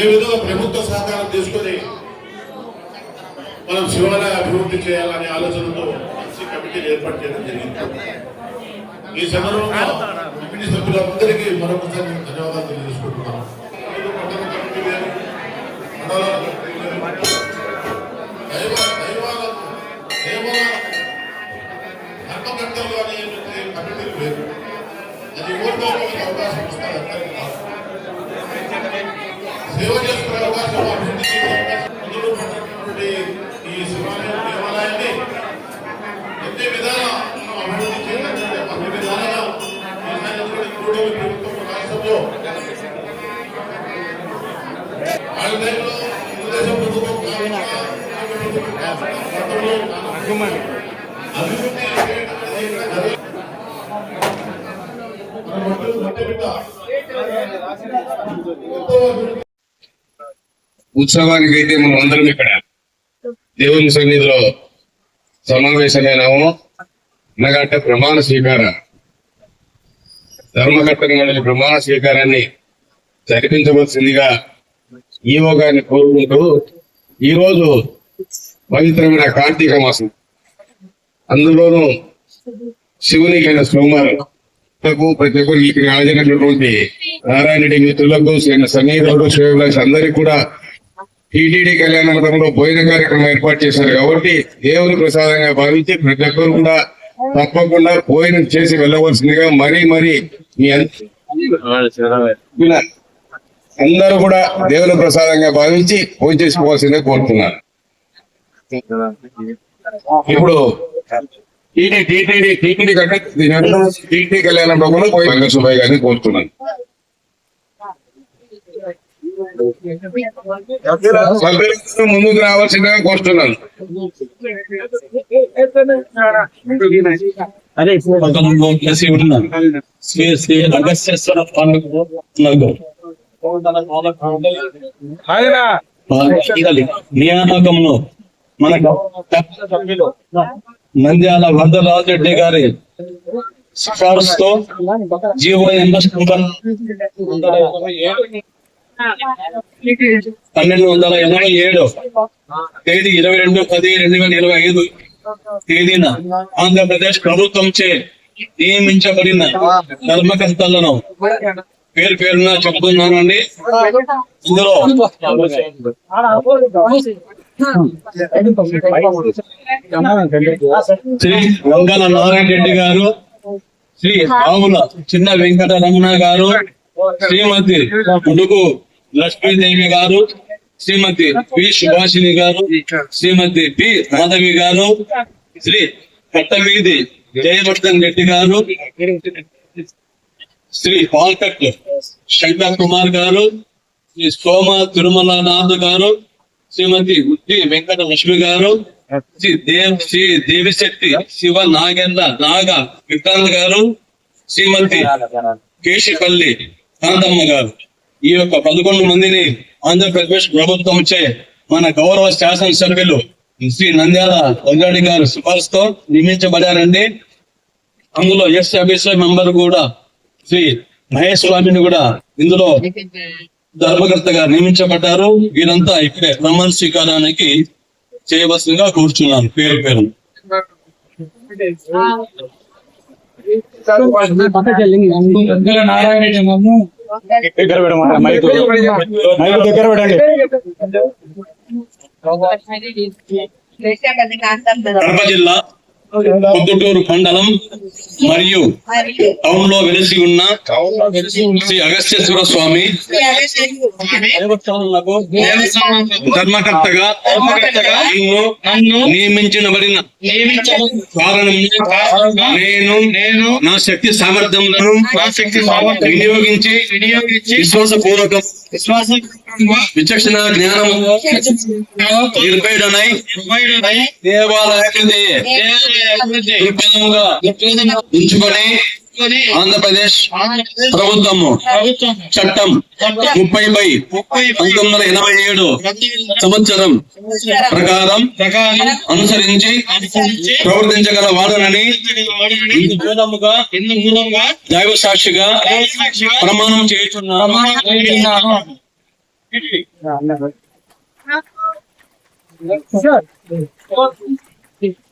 ఏ విధంగా ప్రభుత్వ సహకారం తీసుకొని మనం శివాలయ అభివృద్ధి చేయాలనే ఆలోచనతో మంచి కమిటీని ఏర్పాటు చేయడం జరిగింది. ఈ సందర్భంగా కమిటీ సభ్యులందరికీ మరొకసారి నేను ధన్యవాదాలు తెలియజేసుకుంటున్నాను. ధర్మకర్తలు అనే కమిటీలు వేరు అది ఓటు అవకాశం వస్తారు అవకాశం అభివృద్ధి పట్టినటువంటి ఈ శివాలయం దేవాలయాన్ని ఎన్ని విధాల అభివృద్ధి ప్రభుత్వం రాష్ట్రంలో వాళ్ళ టైంలో తెలుగుదేశం ప్రభుత్వం అభివృద్ధి బిడ్డ అభివృద్ధి ఉత్సవానికి అయితే మనం అందరం ఇక్కడ దేవుని సన్నిధిలో సమావేశమైనాము. అనగంటే ప్రమాణ స్వీకార ధర్మకర్తగా మండలి ప్రమాణ స్వీకారాన్ని జరిపించవలసిందిగా ఈవో గారిని కోరుకుంటూ ఈ రోజు పవిత్రమైన కార్తీక మాసం. అందులోనూ శివునికైన అయిన నాకు ప్రతి ఒక్కరు ఇక్కడ హాజరైనటువంటి నారాయణుడి మిత్రులకు సన్నిహితులకు శ్రేయులకు అందరికీ కూడా టీటీడీ కళ్యాణ మండపంలో భోజన కార్యక్రమం ఏర్పాటు చేశారు కాబట్టి దేవుని ప్రసాదంగా భావించి ప్రతి ఒక్కరు కూడా తప్పకుండా భోజనం చేసి వెళ్ళవలసిందిగా మరీ మరీ మీ అందరూ కూడా దేవుని ప్రసాదంగా భావించి భోజనం చేసుకోవాల్సిందిగా కోరుతున్నారు ఇప్పుడు టీటీ టీటీడీ టీటీడీ కంటే టీటీ కళ్యాణ మండపంలో వెంకట గారిని కోరుతున్నాను. సభ్యులందరూ ముందుకు రావాల్సిందిగా కోరుతున్నాను అదే పక్కన కలిసి శ్రీ శ్రీ పండుగ నియామకంలో మన నంద్యాల నంద్యాల వరదరాజరెడ్డి గారి సిఫార్సుతో జీవో ఎంఎస్ పన్నెండు వందల ఎనభై ఏడు తేదీ ఇరవై రెండు పది రెండు వేల ఇరవై ఐదు తేదీన ఆంధ్రప్రదేశ్ ప్రభుత్వంచే నియమించబడిన ధర్మకర్తలను పేరు పేరున చెప్తున్నానండి ఇందులో శ్రీ వంగల నారాయణ రెడ్డి గారు శ్రీ రాముల చిన్న వెంకట రమణ గారు శ్రీమతి ముడుగు లక్ష్మీదేవి గారు శ్రీమతి పి సుభాషిణి గారు శ్రీమతి పి మాధవి గారు శ్రీ కట్టమీది జయవర్ధన్ రెడ్డి గారు శ్రీ పాల్కట్ శంకర్ కుమార్ గారు శ్రీ సోమ తిరుమలనాథ్ గారు శ్రీమతి ఉద్ది వెంకట లక్ష్మి గారు శ్రీ దేవ్ శ్రీ దేవిశెట్టి శివ నాగేంద్ర నాగ విక్రాంత్ గారు శ్రీమతి కేశిపల్లి కాంతమ్మ గారు. ఈ యొక్క పదకొండు మందిని ఆంధ్రప్రదేశ్ ప్రభుత్వంచే మన గౌరవ శాసనసభ్యులు శ్రీ నంద్యాల కొంజాడి గారు సిఫార్సుతో నియమించబడారండి. అందులో ఎస్ అభిషేక్ మెంబర్ కూడా శ్రీ మహేష్ స్వామిని కూడా ఇందులో ధర్మకర్తగా నియమించబడ్డారు. వీరంతా ఇక్కడే ప్రమాణ స్వీకారానికి చేయవలసిందిగా కూర్చున్నాను. పేరు పేరు. దగ్గర పెట్టమన్న మైక్ మైక్ దగ్గర పెట్టండి కడప జిల్లా పొద్దుటూరు మండలం మరియు టౌన్లో వెలిసి ఉన్న శ్రీ అగస్త్యేశ్వర స్వామి ధర్మకర్తగా నన్ను నియమించబడిన నేను నేను నా శక్తి సామర్థ్యములను నా శక్తి వినియోగించి వినియోగించి విశ్వాసపూర్వకం విశ్వాస విచక్షణ జ్ఞానం నిర్భయుడనై దేవాలయాన్ని దృక్పథంగా ఉంచుకొని ఆంధ్రప్రదేశ్ ప్రభుత్వము చట్టం ముప్పై బై పంతొమ్మిది వందల ఎనభై ఏడు సంవత్సరం ప్రకారం అనుసరించి ప్రవర్తించగల వాడనని దైవ సాక్షిగా ప్రమాణం చేస్తున్నాను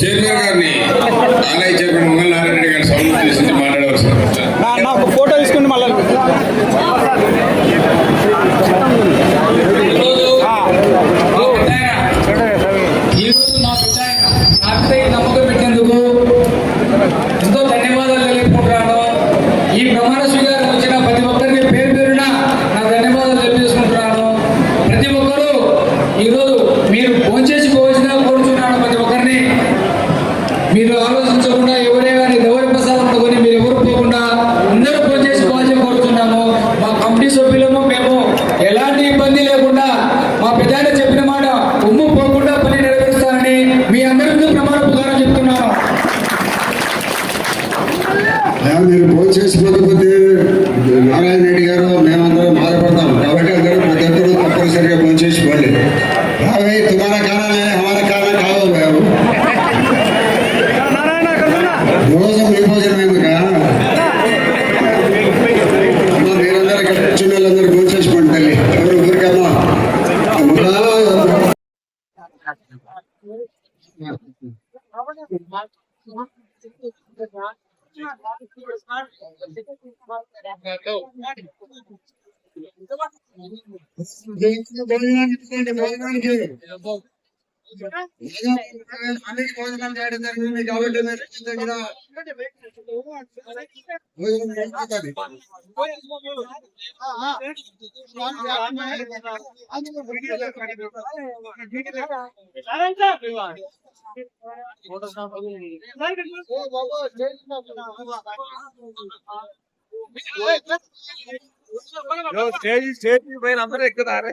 చైర్మన్ గారిని ఆలయ చైర్మన్ మంగళనారాయణ రెడ్డి గారిని సౌండ్ ఉద్దేశించి మాట్లాడవలసిన నా నా ఒక ఫోటో తీసుకుని మళ్ళీ ఈ రోజు మా బిడ్డ ఆయన నాపై నమ్మకం పెట్టినందుకు ఎంతో ధన్యవాదాలు తెలుపుకుంటున్నాను ఈ ప్రమాణ స్వీకారం వచ్చిన ప్రతి ఒక్కరికి పేరు పేరున నా ధన్యవాదాలు తెలియజేసుకుంటున్నాను ప్రతి ఒక్కరూ ఈరోజు మీరు భోంచేసుకోవాల్సిందిగా కోరుచున్నాను ప్రతి ఒక్కరిని మీరు ఆలోచించకుండా ఎవరే కానీ ఎవరి ప్రసాదం అనుకుని మీరు ఎవరు పోకుండా అందరూ భోంచేసుకోవాల్సి కోరుతున్నాము మా కమిటీ సభ్యులము మేము ఎలాంటి ఇబ్బంది లేకుండా మా పెద్దాయన చెప్పిన మాట ఉమ్ము పోకుండా పని నెరవేరుస్తానని మీ అందరి ముందు ప్రమాణ ప్రకారం చెప్తున్నాను అయ్యా, మీరు భోజనం చేసుకోకపోతే నారాయణ రెడ్డి గారు మేమందరం బాధపడతాం కాబట్టి అందరూ ప్రతి ఒక్కరు తప్పనిసరిగా భోజనం చేసుకోండి రావే తుమారా కానా హై, హమారా కానా కావు బాబు రోజు మీ భోజనమేమిగా అమ్మా మీరందరూ ఇక్కడ కూర్చున్న వాళ్ళందరూ భోజనం చేసుకోండి తల్లి ఎవరు ఊరికమ్మా అమ్మా అన్నిటి భోజనం చేయడం జరిగింది కాబట్టి మీరు ఇంటి దగ్గర భోజనం చేసుకోవాలి. స్టేజ్ స్టేజ్ పైన అందరూ ఎక్కుతారు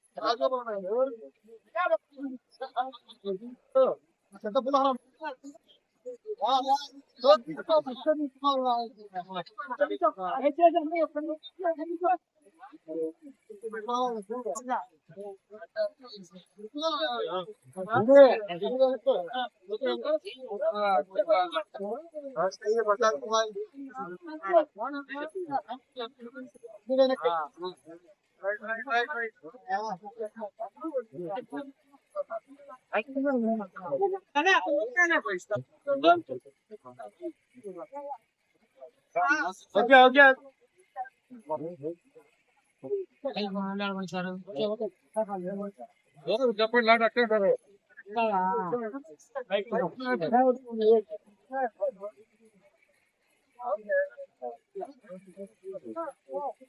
Bir పోనీ పోనీ ఓకే ఓకే చెప్పండి లాంటి అక్కడ ఉంటారు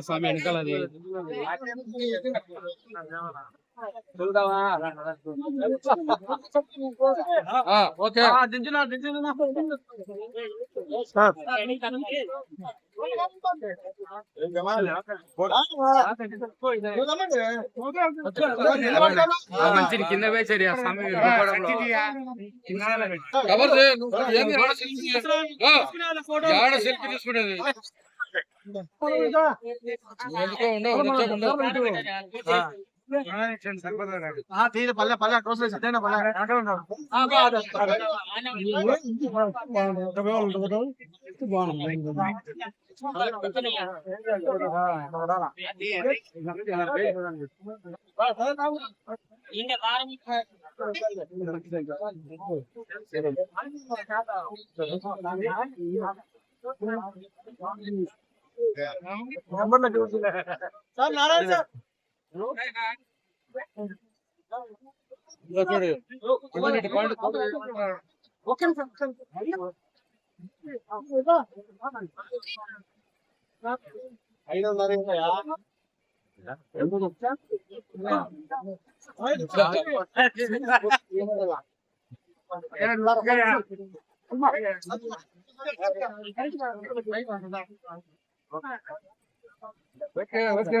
స్వామి వెనకాలది ఓకే దించిన మంచిది కింద స్వామి కవర్ సెల్ఫీ తీసుకునేది ఎందుకో ఉండవు ఉండవు తీరు పల్లె పల్లె కోసం సిద్ధైన sir Narayana sir okay okay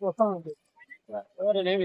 వస్తానండి ఎవరు ఏమి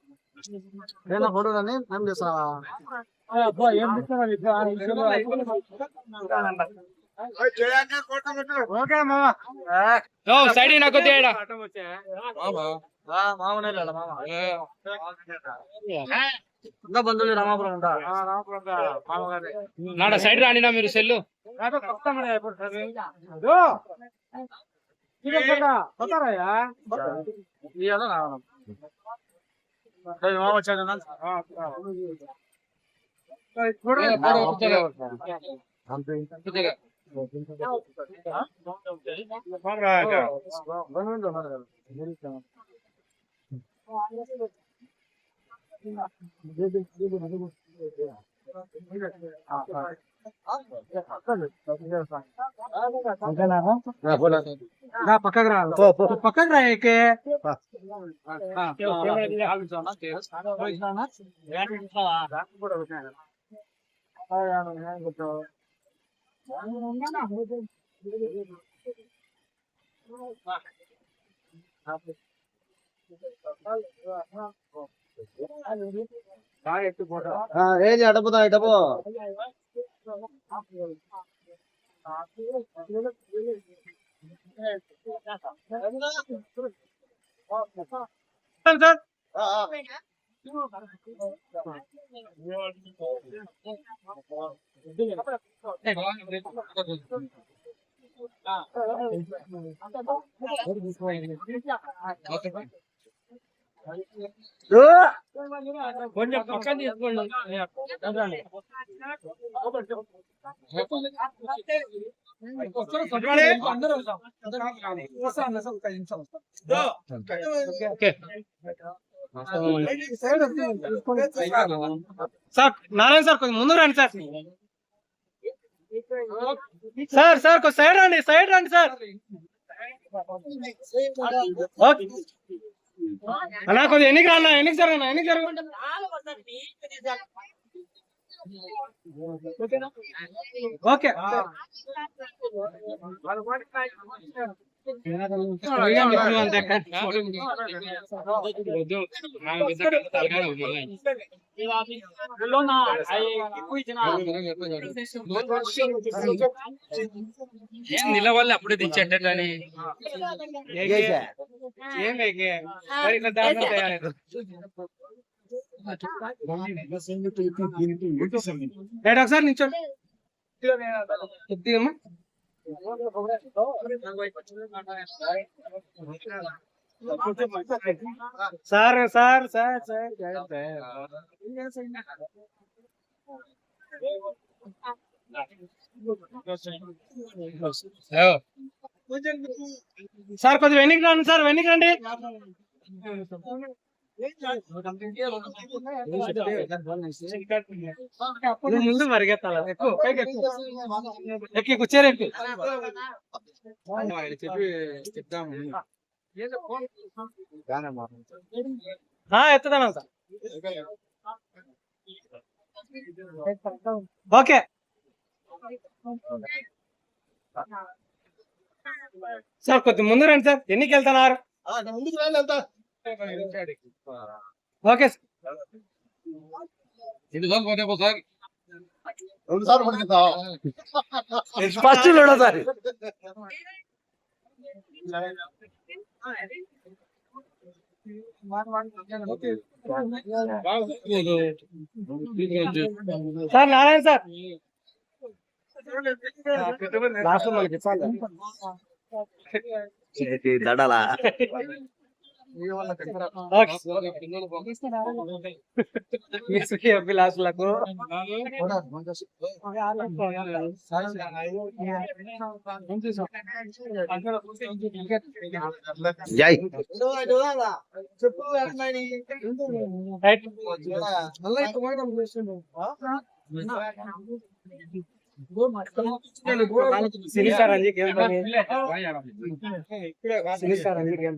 ఏనా ఫోటో కానీ ఏం చేస్తావా ఏం ఓకే మామ. సైడ్ నాకు తేడా మామనే మామ? ఇంకా బంధువులు రామాపురం ఉంటా నాడ సైడ్ మీరు సెల్లు? మామ 아, 아. పక్కకు రా పక్కకు రా 짠짠! 아, 아. 아. కొంచెం పక్కన తీసుకోండి. సార్ నారాయణ సార్ కొంచెం ముందు రండి సార్. సార్ సార్ కొంచెం సైడ్ రండి సైడ్ రండి సార్. ఓకే. అన్నా కొద్దిగా ఎన్నిక రా అన్న ఎన్నిక జరగనా ఎన్నిక జరగ ఓకే. నిలవాలి అప్పుడే తెచ్చేటని ఏం ఒకసారి నిల్చోండి కొద్దిగమ్మా. Sir sir sir sir sir కొంచెం వెనక్కి రండి సార్ వెనక్కి రండి. ముందు పరిగెత్తాలి? ఎక్కువ ఎక్కి కూర్చోరు ఎక్కువ. ఎత్తుదాను సార్ ఓకే. సార్ కొద్ది ముందు రండి సార్. ఎన్నికి వెళ్తున్నారు ఓకే సార్. ఫస్ట్ రెండోసారి సార్. నారాయణ సార్. లాస్ట్ మనకి ఇచ్చాలి ఓకే. అభిలాషులకు. జై. రైట్. సినిస్టార్ రంజిత్ ఏం పని? సినిస్టార్ రంజిత్ ఏం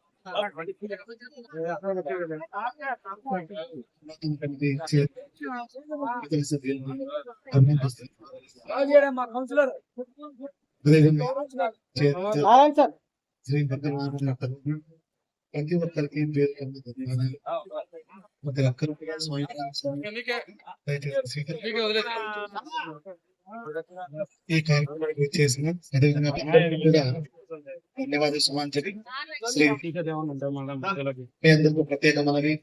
సంజు నారాయణ సార్ ప్రతి ఒక్కరికి పేరు కన్నా ధన్యవాదాలు ప్రతి ఒక్కరు కూడా స్వయం దయచేసి స్వీకరించండి. ఈ కార్యక్రమానికి చేసిన అదేవిధంగా అందరికీ కూడా ధన్యవాదాలు సుమాంజలి శ్రీ మీ అందరికీ ప్రత్యేక మనవి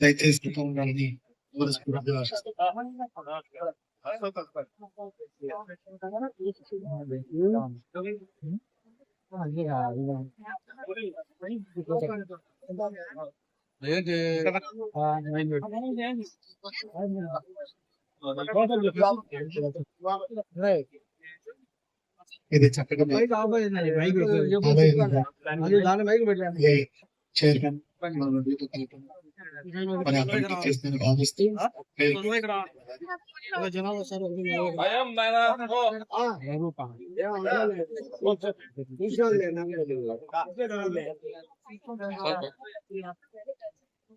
దయచేసి సుఖం ఉండాలని మనస్ఫూర్తిగా ఆశిస్తున్నాను. ఇది చక్కగా చైర్మన్ మన దీంతో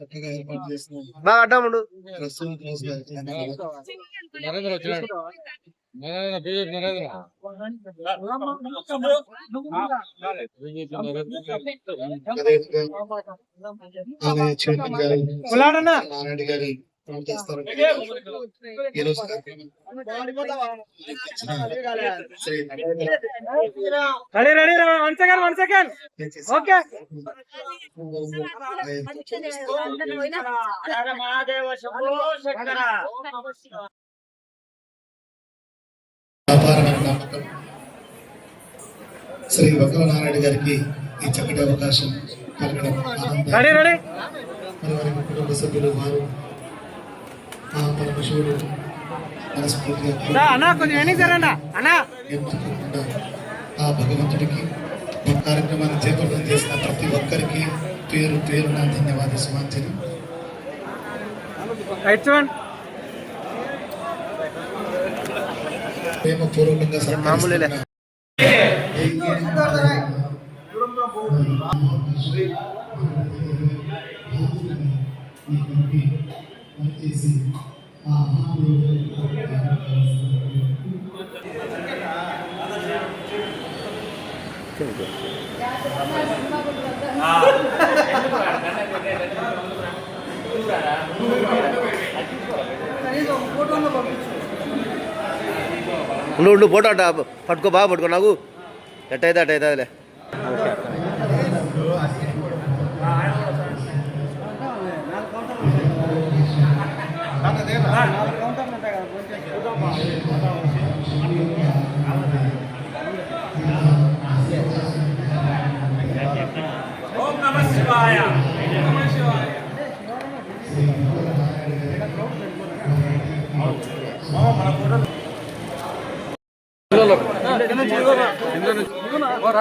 చక్కగా ఏర్పాటు చేసిన. నరేంద్ర వచ్చినాడు. నరేంద్ర బీజేపీ నరేంద్ర. చైర్మన్ గారు నారాయణ గారి చేస్తారు ఈ రోజు శ్రీ వకల నారాయణ గారికి ఈ చక్కటి అవకాశం కలగడం కుటుంబ సభ్యులు వారు ఆ పరమశివుడు మనస్ఫూర్తిగా ఆ భగవంతుడికి ఈ కార్యక్రమాన్ని చేపట్టడం చేసిన ప్రతి ఒక్కరికి పేరు పేరున ధన్యవాద సమాంజలి రైట్ చూడండి ప్రేమపూర్వకంగా సన్మానిస్తున్న ఉండు ఉండు ఫోటో అట్ట పట్టుకో బాగా పట్టుకో నాకు. ఎట్టయితే అట్టయితే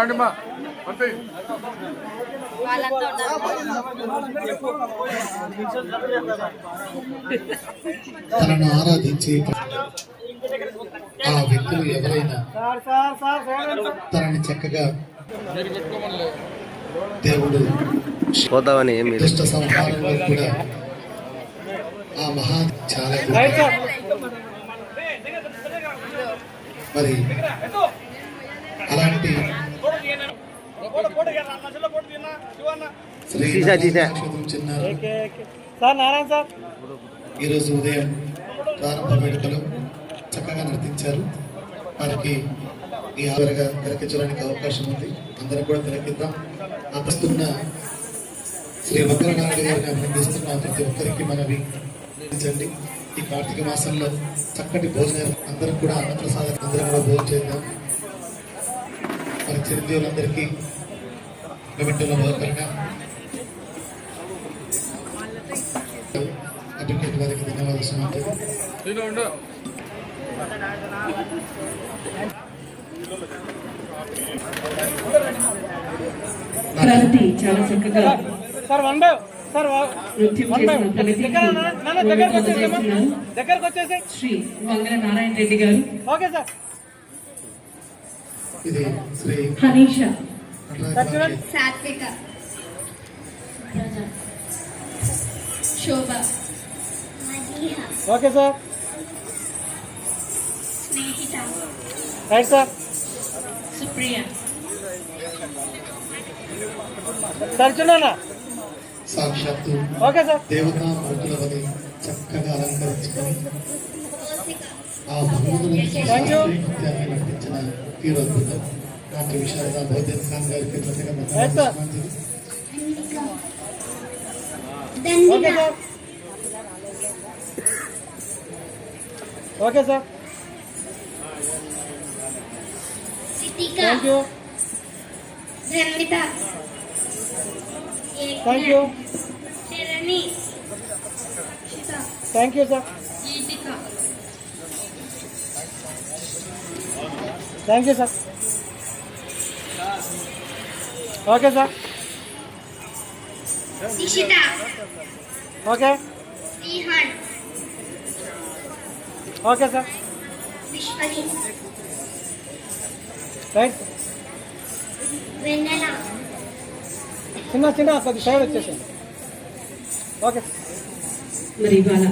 అదిలే రండి మా అంటే తనను ఆరాధించి ఆ వ్యక్తులు ఎవరైనా తనని చక్కగా దేవుడు పోతావని ఏం మీరు దుష్ట సంహారంలో కూడా ఆ మహా చాలా మరి అలాంటి తీసా, తీసా. నక్షత్రం చిన్నారు సార్ నారాయణ సార్. ఈరోజు ఉదయం ప్రారంభ వేడుకలు చక్కగా నర్తించారు వారికి ఈ ఆదరగా తిలకించడానికి అవకాశం ఉంది. అందరం కూడా తిలకిద్దాం. అందిస్తున్న శ్రీ వక్రనారాయణ గారిని అభినందిస్తున్న ప్రతి ఒక్కరికి మనవి అందించండి ఈ కార్తీక మాసంలో చక్కటి భోజనం అందరం కూడా అన్నప్రసాదం అందరం కూడా భోజనం చేద్దాం. మరి చిరంజీవులందరికీ కమిటీలో భాగంగా అడ్వకేట్ వారికి ధన్యవాదాలు ప్రగతి చాలా చక్కగా సార్ సార్ దగ్గరకు వచ్చేసి శ్రీ మంగళ నారాయణ రెడ్డి గారు. Okay sir. ఇది శ్రీ హనీష నటరాజ వారి Satvika Shobha okay sir Snehitha right sir Supriya sir చిన్న సాక్షాత్తు ఓకే సార్ దేవతా మూర్తుల వలె చక్కగా అలంకరించుకొని ఆ భగవంతుని Thank you. के विषय बहुत दिन काम करके का मतलब okay sir. Thank you thank you thank you sir thank you sir okay sir Nishitha okay Srihan okay sir Vishwani right Vennela చిన్న చిన్న కొద్ది సైడ్ వచ్చేసింది ఓకే మరి ఇవాళ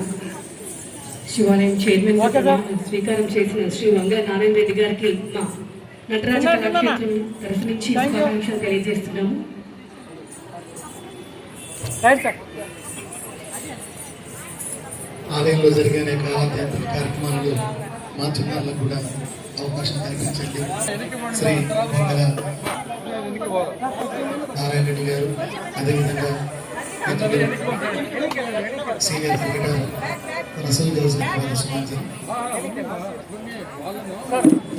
శివాలయం చైర్మన్ ఓకే సార్. స్వీకారం చేసిన శ్రీ మంగళ నారాయణ రెడ్డి గారికి మా నటరాజ. కళాక్షేత్రం తరఫు నుంచి. శుభాకాంక్షలు తెలియజేస్తున్నాము. ఆలయంలో జరిగే అనేక ఆధ్యాత్మిక కార్యక్రమాలు మా చిన్నారులకు కూడా అవకాశం కల్పించండి. శ్రీ వెంకట నారాయణ రెడ్డి గారు అదేవిధంగా senior cricketer Russell Joseph garu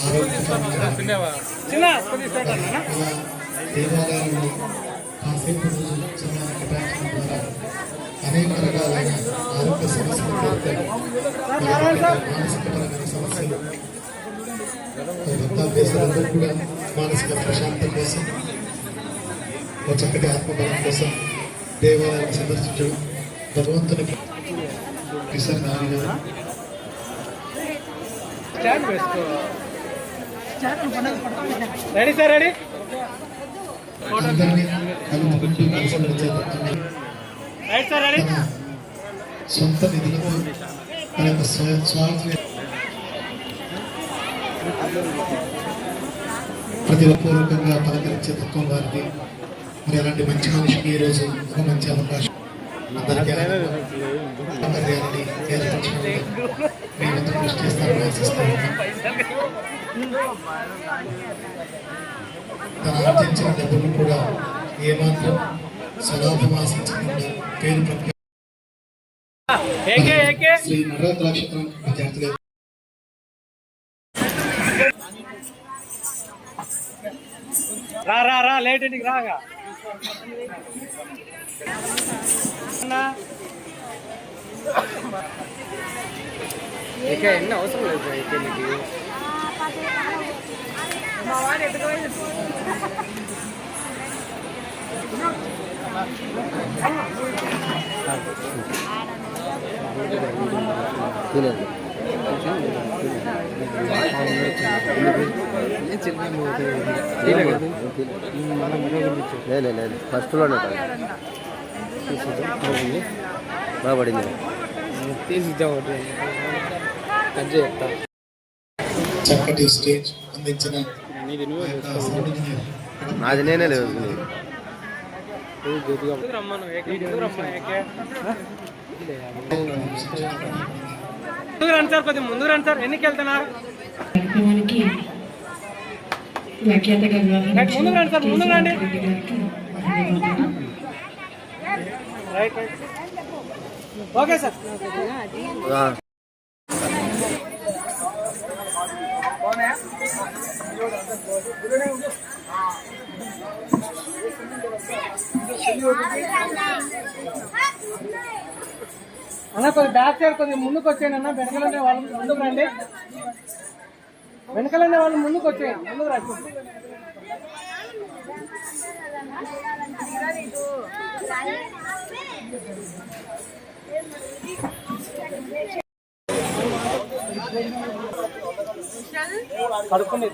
start అన్నా దేవాలయంలో ద్వారా అనేక రకాలైన ఆరోగ్య సమస్యలు. మానసికపరమైన సమస్యలు భక్త కూడా మానసిక ప్రశాంతం కోసం ఒక చక్కటి ఆత్మబలం కోసం దేవాలయాన్ని సందర్శించడం భగవంతునికి కిషన్ నాని గారు స్టాండ్ వేసుకోవాలి ready sir ready. Right sir ready. సొంత నిధులతో తన యొక్క స్వ- స్వార్థ పలకరించే తత్వం వారికి మరి అలాంటి మంచి మనిషికి ఈ రోజు ఒక మంచి అవకాశం అందరికీ కార్యాలని ఏర్పరచడంలో కృషి చేస్తారని ఆశిస్తూ తన ఆర్జించిన డబ్బులు కూడా ఏమాత్రం స్వలాభం ఆశించకుండా పేరు ప్రఖ్యాతి ఏకే ఏకే శ్రీ నవరాత్రి నక్షత్రం విద్యార్థులు రా రా రా లేట్ ఇంటికి రాగా అన్నా. ఏకే ఎన్ని అవసరం ఫస్ట్లోనే బాగా పడింది ఒకటి. కట్ చేస్తా. చక్కటి స్టేజ్ అందించిన నాది నేనే లేదు. రండి సార్ కొద్దిగా ముందుకు రండి సార్ ఎన్నికి వెళ్తున్నారు రండి సార్ ముందుకు రండి. ఓకే సార్ అన్న కొద్ది బ్యాక్ సైడ్ కొద్దిగా ముందుకు వచ్చేయండి అన్న. వెనకలనే వాళ్ళు ముందుకు రండి వెనకలనే వాళ్ళు ముందుకు వచ్చేయండి. ముందుకు రండి కడుక్కుని